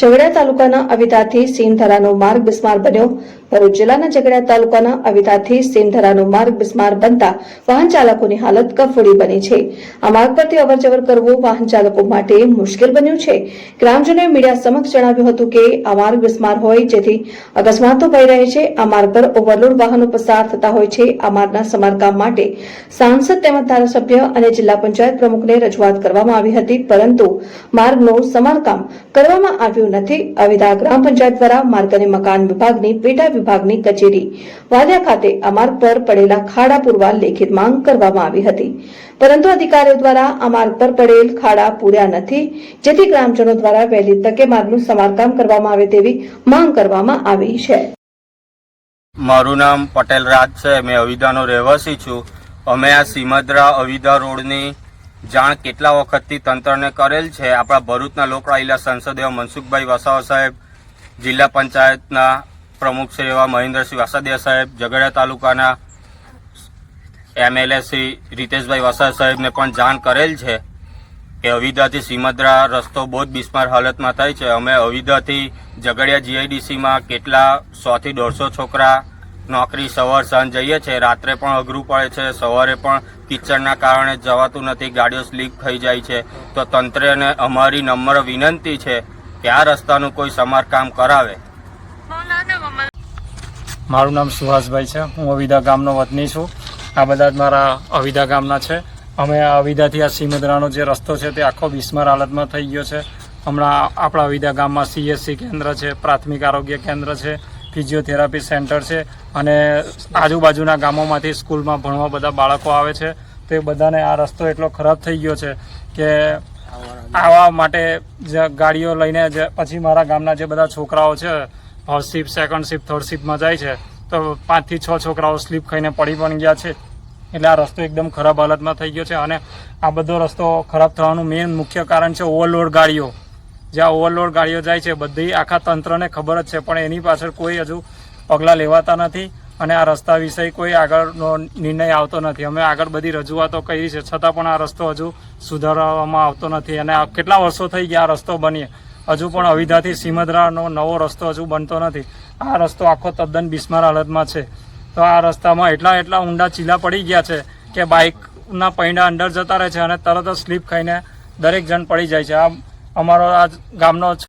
ઝઘડિયા તાલુકાના અવિતાથી સીમધરાનો માર્ગ બિસ્માર બન્યો. ભરૂચ જિલ્લાના ઝઘડા તાલુકાના અવિતાથી સીમધરાનો માર્ગ બિસ્માર બનતા વાહન ચાલકોની હાલત કફોડી બની છે. આ માર્ગ પરથી અવરજવર કરવું વાહન ચાલકો માટે મુશ્કેલ બન્યું છે. ગ્રામજનોએ મીડિયા સમક્ષ જણાવ્યું હતું કે આ માર્ગ બિસ્માર હોય જેથી અકસ્માતો ભઈ રહે છે. આ માર્ગ પર ઓવરલોડ વાહનો પસાર થતા હોય છે. આ માર્ગના સમારકામ માટે સાંસદ તેમજ ધારાસભ્ય અને જિલ્લા પંચાયત પ્રમુખને રજૂઆત કરવામાં આવી હતી, પરંતુ માર્ગનું સમારકામ કરવામાં આવ્યું નથી. અવિધા ગ્રામ પંચાયત દ્વારા માર્ગ અને મકાન વિભાગની પેટા વિભાગની કચેરી. વાલિયા ખાતે આ માર્ગ પર પડેલા ખાડા પૂરવા લેખિત માંગ કરવામાં આવી હતી. પરંતુ અધિકારીઓ દ્વારા આ માર્ગ પર પડેલ ખાડા પૂર્યા નથી, જેથી ગ્રામજનો દ્વારા વહેલી તકે માર્ગનું સમારકામ કરવામાં આવે તેવી માંગ કરવામાં આવી છે. મારું નામ પટેલ રાજ છે, મેં અવિદાનો રહેવાસી છું. અમે આ સીમદ્રા અવિદા રોડની જાણ કેટલા વખતથી તંત્રને કરેલ છે? આપણા ભરૂચના લોકરાહિલા સંસદ એવા મનસુખભાઈ વસાવા સાહેબ, જિલ્લા પંચાયતના પ્રમુખ શ્રી એવા મહેન્દ્રસિંહ વાસદિયા સાહેબ, ઝઘડિયા તાલુકાના એમએલએ શ્રી રીતેશભાઈ વસાવા સાહેબને પણ જાણ કરેલ છે કે અવિદાથી સીમદ્રા રસ્તો બહુ જ બિસ્માર હાલતમાં થાય છે. અમે અવિદાથી ઝઘડિયા જીઆઈડીસીમાં કેટલા સોથી દોઢસો છોકરા નોકરી સવાર સાંજ જઈએ છે રાત્રે પણ અઘરું પડે છે. સવારે પણ કિચડના કારણે જવાતું નથી. ગાડીઓ સ્લીપ થઈ જાય છે. તો તંત્રને અમારી નમ્ર વિનંતી છે કે આ રસ્તાનું કોઈ સમારકામ કરાવે. મારું નામ સુહાસભાઈ છે. હું અવિદા ગામનો વતની છું. આ બધા જ મારા અવિદા ગામના છે. અમે આ અવિદાથી આ સિમદરાનો જે રસ્તો છે તે આખો બિસ્માર હાલતમાં થઈ ગયો છે. હમણાં આપણા અવિદા ગામમાં સીએસસી કેન્દ્ર છે પ્રાથમિક આરોગ્ય કેન્દ્ર છે ફિઝિયોથેરાપી સેન્ટર છે અને આજુબાજુના ગામોમાંથી સ્કૂલમાં ભણવા બધા બાળકો આવે છે. તે બધાને આ રસ્તો એટલો ખરાબ થઈ ગયો છે કે આવા માટે જે ગાડીઓ લઈને જે પછી મારા ગામના જે બધા છોકરાઓ છે શિફ્ટ સેકન્ડ શિફ્ટ થર્ડ શિફ્ટમાં જાય છે. તો પાંચથી છ છોકરાઓ સ્લીપ ખાઈને પડી પણ ગયા છે. એટલે આ રસ્તો એકદમ ખરાબ હાલતમાં થઈ ગયો છે અને આ બધો રસ્તો ખરાબ થવાનું મેઇન મુખ્ય કારણ છે ઓવરલોડ ગાડીઓ. જ્યાં ઓવરલોડ ગાડીઓ જાય છે, બધી આખા તંત્રને ખબર જ છે, પણ એની પાછળ કોઈ હજુ પગલાં લેવાતા નથી અને આ રસ્તા વિશે કોઈ આગળનો નિર્ણય આવતો નથી. અમે આગળ બધી રજૂઆતો કરી છે, છતાં પણ આ રસ્તો હજુ સુધારવામાં આવતો નથી અને કેટલા વર્ષો થઈ ગયા આ રસ્તો બનીએ? હજુ પણ અવિધાથી સીમદરાનો નવો રસ્તો હજુ બનતો નથી. આ રસ્તો આખો તદ્દન બિસ્માર હાલતમાં છે. તો આ રસ્તામાં એટલા એટલા ઊંડા ચીલા પડી ગયા છે કે બાઇકના પૈડા અંદર જતા રહે છે અને તરત જ સ્લીપ ખાઈને દરેક જણ પડી જાય છે. આ અમારો આ ગામનો